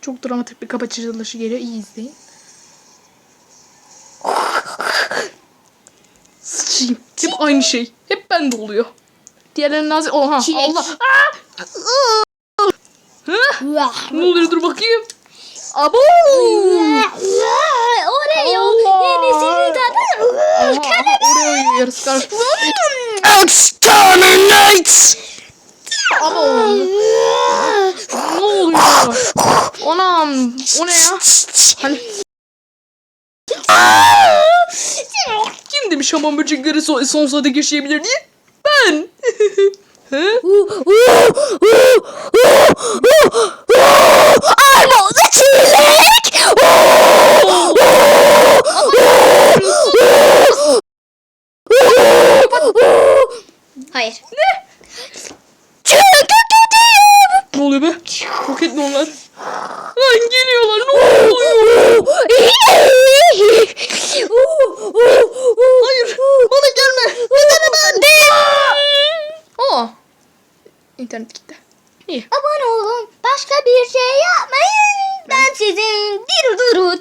çok dramatik bir kapatılışı geliyor. İyi izleyin. Sıçayım. Hep aynı şey. Hep bende oluyor. Diğerlerinin nazik... Oha Çilek. Allah. Aa! Ne oluyor dur bakayım. Abo. Oreo yenisini tadı. Oraya yarısı karış. Exterminate! Abo. Ne oluyor? Anam. O ne ya? Hani kim demiş hamam böcekleri son, sonsuza dek yaşayabilir diye? Ben. Armağanı çilek! Hayır. Ne oluyor be? Roket mi onlar? Geliyorlar ne oluyor? Hayır bana gelme. Neden ben? Aa. İnternet gitti. İyi. Abone olun. Başka bir şey yapmayın. Ben sizin bir durut.